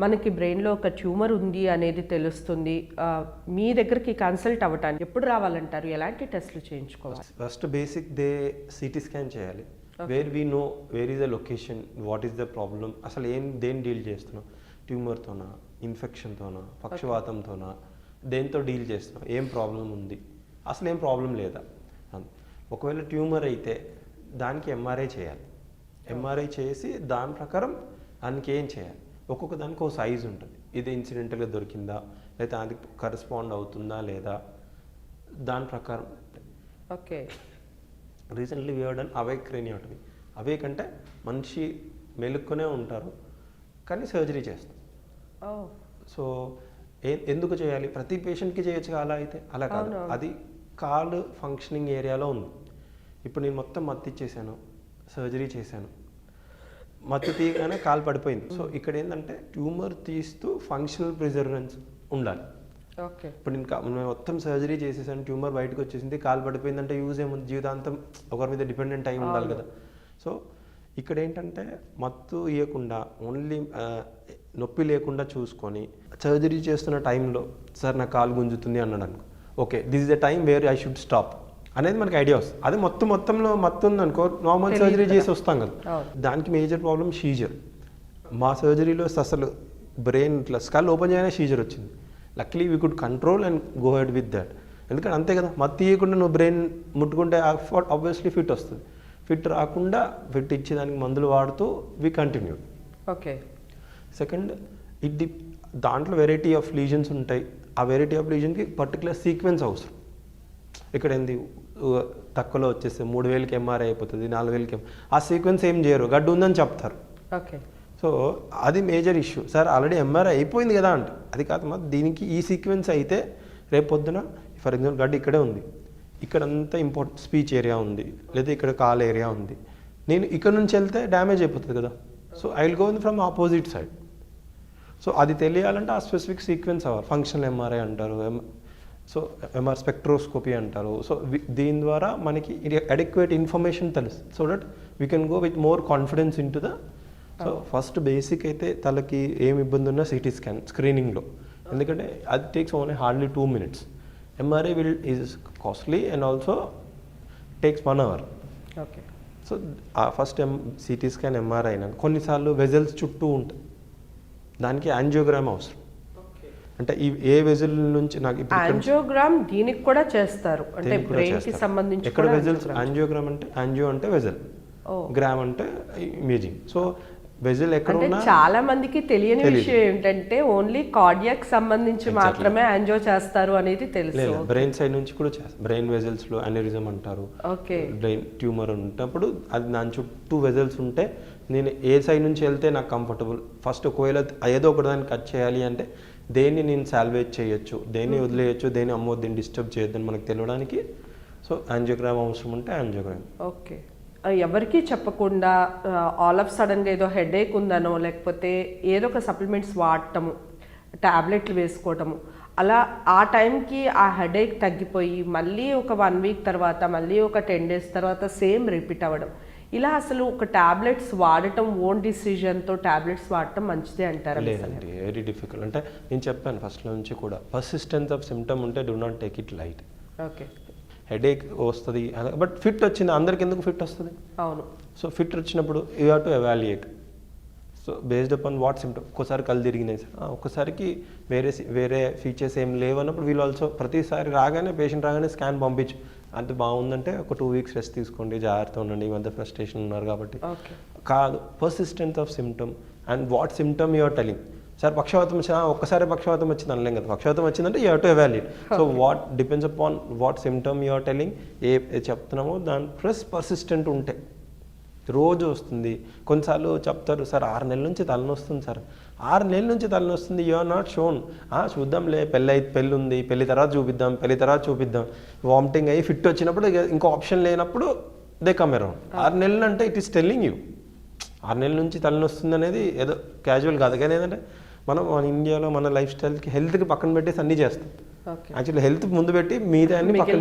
మనకి బ్రెయిన్లో ఒక ట్యూమర్ ఉంది అనేది తెలుస్తుంది. మీ దగ్గరికి కన్సల్ట్ అవ్వటానికి ఎప్పుడు రావాలంటారు? ఎలాంటి టెస్ట్లు చేయించుకోవాలి? First basic the CT scan చేయాలి. Where we know where is the location what is the problem అసలు ఏం దేని డీల్ చేస్తున్నాం? ట్యూమర్తోనా ఇన్ఫెక్షన్తోనా పక్షవాతంతోనా దేంతో డీల్ చేస్తున్నాం? ఏం ప్రాబ్లం ఉంది? అసలు ఏం ప్రాబ్లం లేదా. ఒకవేళ ట్యూమర్ అయితే దానికి ఎంఆర్ఐ చేయాలి. ఎంఆర్ఐ చేసి దాని ప్రకారం దానికి ఏం చేయాలి? ఒక్కొక్క దానికి ఒక సైజ్ ఉంటుంది. ఇది ఇన్సిడెంటల్గా దొరికిందా? లేదా అది కరెస్పాండ్ అవుతుందా లేదా? దాని ప్రకారం okay. Recently done awake craniotomy awake అంటే మనిషి మెలుక్కునే ఉంటారు కానీ సర్జరీ చేస్తాం ఓ సో ఏ ఎందుకు చేయాలి? ప్రతి పేషెంట్కి చేయొచ్చు అలా అయితే? అలా కాదు. అది కాలు ఫంక్షనింగ్ ఏరియాలో ఉంది. ఇప్పుడు నేను మొత్తం మత్తు ఇచ్చేసాను సర్జరీ చేశాను. మత్తు తీయగానే కాలు పడిపోయింది. సో ఇక్కడ ఏంటంటే ట్యూమర్ తీస్తూ ఫంక్షనల్ ప్రిజర్వెన్స్ ఉండాలి. ఓకే. ఇప్పుడు నేను కా- నేను మొత్తం సర్జరీ చేసేసాను ట్యూమర్ బయటకు వచ్చేసింది కాలు పడిపోయిందంటే యూజ్ ఏముంది? జీవితాంతం ఒకరి మీద డిపెండెంట్ అయి ఉండాలి కదా. సో ఇక్కడ ఏంటంటే మత్తు ఇవ్వకుండా ఓన్లీ నొప్పి లేకుండా చూసుకొని సర్జరీ చేస్తున్న టైంలో సార్ నా కాలు గుంజుతుంది అన్నాడు అనుకో. Okay this is the time where I should stop. అనేది మనకి ఐడియా వస్తుంది. అదే మొత్తం మొత్తంలో మత్తు ఉందనుకో నార్మల్ సర్జరీ. చేసి వస్తాం కదా. దానికి మేజర్ ప్రాబ్లం షీజర్ మా సర్జరీలో అసలు బ్రెయిన్ ఇట్లా స్కల్ ఓపెన్ చేయగానే షీజర్ వచ్చింది. Luckily we could control and go ahead with that ఎందుకంటే అంతే కదా మత్తు తీయకుండా నువ్వు బ్రెయిన్ ముట్టుకుంటే ఆబ్వియస్లీ ఫిట్ వస్తుంది. ఫిట్ రాకుండా ఫిట్ ఇచ్చేదానికి మందులు వాడుతూ we continue okay. Second it the దాంట్లో వెరైటీ ఆఫ్ లీజన్స్ ఉంటాయి. ఆ వెరైటీ ఆఫ్ లీజన్కి పర్టికులర్ సీక్వెన్స్ అవసరం. ఇక్కడ ఏంది? తక్కువలో వచ్చేస్తే మూడు వేలకి ఎంఆర్ఐ అయిపోతుంది నాలుగు వేలకి ఆ సీక్వెన్స్ ఏం చేయరు గడ్డు ఉందని చెప్తారు. ఓకే. సో అది major issue. Sir already MRI అయిపోయింది కదా అంటే. అది కాదమ్మా దీనికి ఈ సీక్వెన్స్ అయితే రేపు పొద్దున ఫర్ ఎగ్జాంపుల్ గడ్డ ఇక్కడే ఉంది. ఇక్కడంతా ఇంపార్టెంట్ స్పీచ్ ఏరియా ఉంది. లేదా ఇక్కడ కాల్ ఏరియా ఉంది. నేను ఇక్కడ నుంచి వెళ్తే డ్యామేజ్ అయిపోతుంది కదా. So I will go from opposite side. So అది తెలియాలంటే ఆ స్పెసిఫిక్ సీక్వెన్స్ అవ్వాలి ఫంక్షనల్ ఎంఆర్ఐ అంటారు సో ఎంఆర్ స్పెక్ట్రోస్కోపీ అంటారు. సో దీని ద్వారా మనకి అడిక్వేట్ ఇన్ఫర్మేషన్ తెలుసు. So that we can go with more confidence into the so first basic అయితే తలకి ఏం ఇబ్బంది ఉన్నా సిటీ స్కాన్ స్క్రీనింగ్లో ఎందుకంటే అది takes only hardly two minutes MRI will is costly and also takes one hour okay. So ఆ first um CT scan MRI అయినా కొన్నిసార్లు వెజల్స్ చుట్టూ ఉంటుంది దానికి యాంజియోగ్రామ్ అవసరం. అంటే ఈ ఏ వెజల్ నుంచి నాకు ఇప్పుడు యాంజియోగ్రామ్ దీనికి కూడా చేస్తారు. అంటే బ్రెయిన్కి. సంబంధించి ఎక్కడ కూడా వెజల్స్. యాంజియోగ్రామ్. అంటే యాంజియో అంటే వెజల్. గ్రామ్ అంటే ఇమేజింగ్ సో వెజల్ ఎక్కడ ఉన్నా చాలా మందికి తెలియని. విషయం ఏంటంటే ఓన్లీ కార్డియాక్ సంబంధించి. మాత్రమే యాంజియో చేస్తారు అనేది తెలుసు. బ్రెయిన్ సైడ్ నుంచి కూడా చేస్తారు. బ్రెయిన్ వెజల్స్లో అనిరిజం అంటారు. ఓకే. బ్రెయిన్ ట్యూమర్ ఉన్నప్పుడు అది దాని చుట్టూ వెజల్స్ ఉంటే నేను ఏ సైడ్ నుంచి వెళ్తే నాకు కంఫర్టబుల్. ఫస్ట్ ఒకవేళ ఏదో ఒకటి దాన్ని కట్ చేయాలి అంటే దేన్ని నేను సాల్వేజ్ చేయొచ్చు దేన్ని వదిలేయచ్చు దేన్ని అమ్మో దీన్ని డిస్టర్బ్ చేయొద్దని మనకు తెలియడానికి సో యాంజియోగ్రామ్ అవసరం ఉంటే యాంజియోగ్రామ్ ఓకే ఎవరికీ చెప్పకుండా ఆల్ ఆఫ్ సడన్గా ఏదో హెడేక్ ఉందనో లేకపోతే ఏదో ఒక సప్లిమెంట్స్ వాడటము టాబ్లెట్లు వేసుకోవటము అలా ఆ టైంకి ఆ హెడేక్ తగ్గిపోయి మళ్ళీ ఒక వన్ వీక్ తర్వాత మళ్ళీ ఒక టెన్ డేస్ తర్వాత సేమ్ రిపీట్ అవ్వడం. ఇలా అసలు ఒక టాబ్లెట్స్ వాడటం ఓన్ డిసిజన్తో టాబ్లెట్స్ వాడటం మంచిదే అంటారా? లేదండి వెరీ డిఫికల్ట్. అంటే నేను చెప్పాను ఫస్ట్ నుంచి కూడా పర్సిస్టెన్స్ ఆఫ్ సిమ్టమ్ ఉంటే do not take it light okay. Headache వస్తుంది బట్ ఫిట్ వచ్చింది అందరికి ఎందుకు ఫిట్ వస్తుంది? అవును. సో ఫిట్ వచ్చినప్పుడు you have to evaluate so based upon what symptom ఒక్కసారి కళ్ళు తిరిగినాయి సార్. ఒక్కసారికి వేరే వేరే ఫీచర్స్ ఏం లేవన్నప్పుడు వీళ్ళు ఆల్సో ప్రతిసారి రాగానే పేషెంట్ రాగానే స్కాన్ పంపించు. అంత బాగుందంటే ఒక టూ వీక్స్ రెస్ట్ తీసుకోండి జాగ్రత్త ఉండండి. ఈ మధ్య ఫ్రస్ట్రేషన్ ఉన్నారు కాబట్టి. కాదు persistence of symptom and what symptom you're telling sir పక్షవాతం వచ్చినా ఒక్కసారి పక్షవాతం వచ్చింది అనలేం కదా. పక్షవాతం వచ్చిందంటే you to evaluate so what depends upon what symptom you're telling ఏ ఏ చెప్తున్నామో దాని ప్లస్ పర్సిస్టెంట్ ఉంటే. రోజు వస్తుంది. కొన్నిసార్లు చెప్తారు సార్ ఆరు నెలల నుంచి తలనొస్తుంది సార్. ఆరు నెలల నుంచి తలనొస్తుంది యు ఆర్ నాట్ షోన్ చూద్దాంలే పెళ్ళి అయి పెళ్ళి ఉంది. పెళ్ళి తర్వాత చూపిద్దాం పెళ్ళి తర్వాత చూపిద్దాం. వామిటింగ్ అయ్యి ఫిట్ వచ్చినప్పుడు ఇక ఆప్షన్ లేనప్పుడు దే కమ్ అరౌండ్. ఆరు నెలలు అంటే ఇట్ ఈస్ టెల్లింగ్ యూ. ఆరు నెలల నుంచి తలనొస్తుంది అనేది ఏదో క్యాజువల్ కాదు. కానీ ఏంటంటే మనం మన ఇండియాలో మన లైఫ్ స్టైల్కి హెల్త్కి పక్కన పెట్టేసి అన్నీ చేస్తాం. యాక్చువల్లీ హెల్త్ ముందు పెట్టి మిగతా అన్ని పక్కన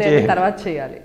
చేయాలి.